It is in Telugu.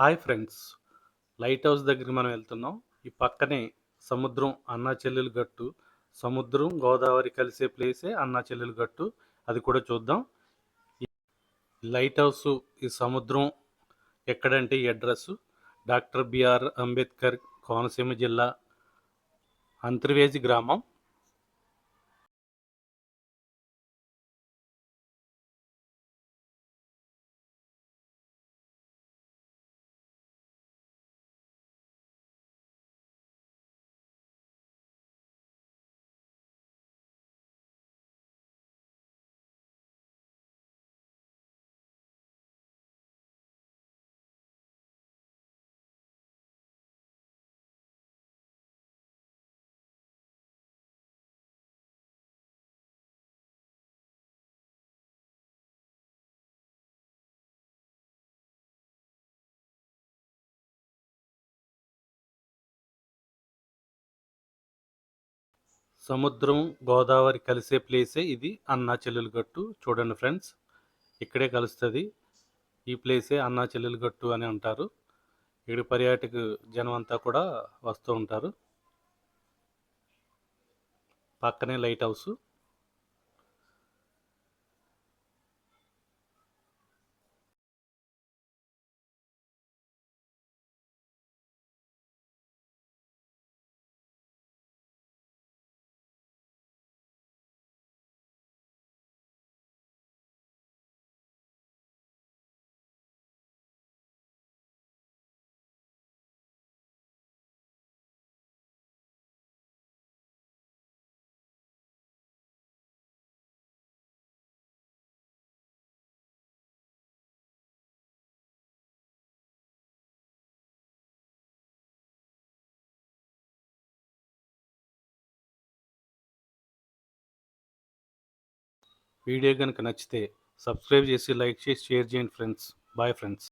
Hi friends. లైట్ హౌస్ దగ్గరికి మనం వెళ్తున్నాం. ఈ పక్కనే సముద్రం అన్నా చెల్లెలు గట్టు. సముద్రం గోదావరి కలిసే ప్లేసే అన్నా చెల్లెలు గట్టు. అది కూడా చూద్దాం. లైట్ హౌస్ ఈ సముద్రం ఎక్కడంటే ఈ address. Doctor BR Ambedkar Konaseema జిల్లా అంతర్వేజి గ్రామం. సముద్రం గోదావరి కలిసే ప్లేసే ఇది. అన్నా చెల్లెలు గట్టు చూడండి ఫ్రెండ్స్ ఇక్కడే కలుస్తుంది. ఈ ప్లేసే అన్నా చెల్లెలు గట్టు అని అంటారు. ఇక్కడ పర్యాటక జనం అంతా కూడా వస్తూ ఉంటారు. పక్కనే లైట్ హౌస్. వీడియో కనుక నచ్చితే సబ్స్క్రైబ్ చేసి లైక్ చేసి షేర్ చేయండి ఫ్రెండ్స్. Bye friends.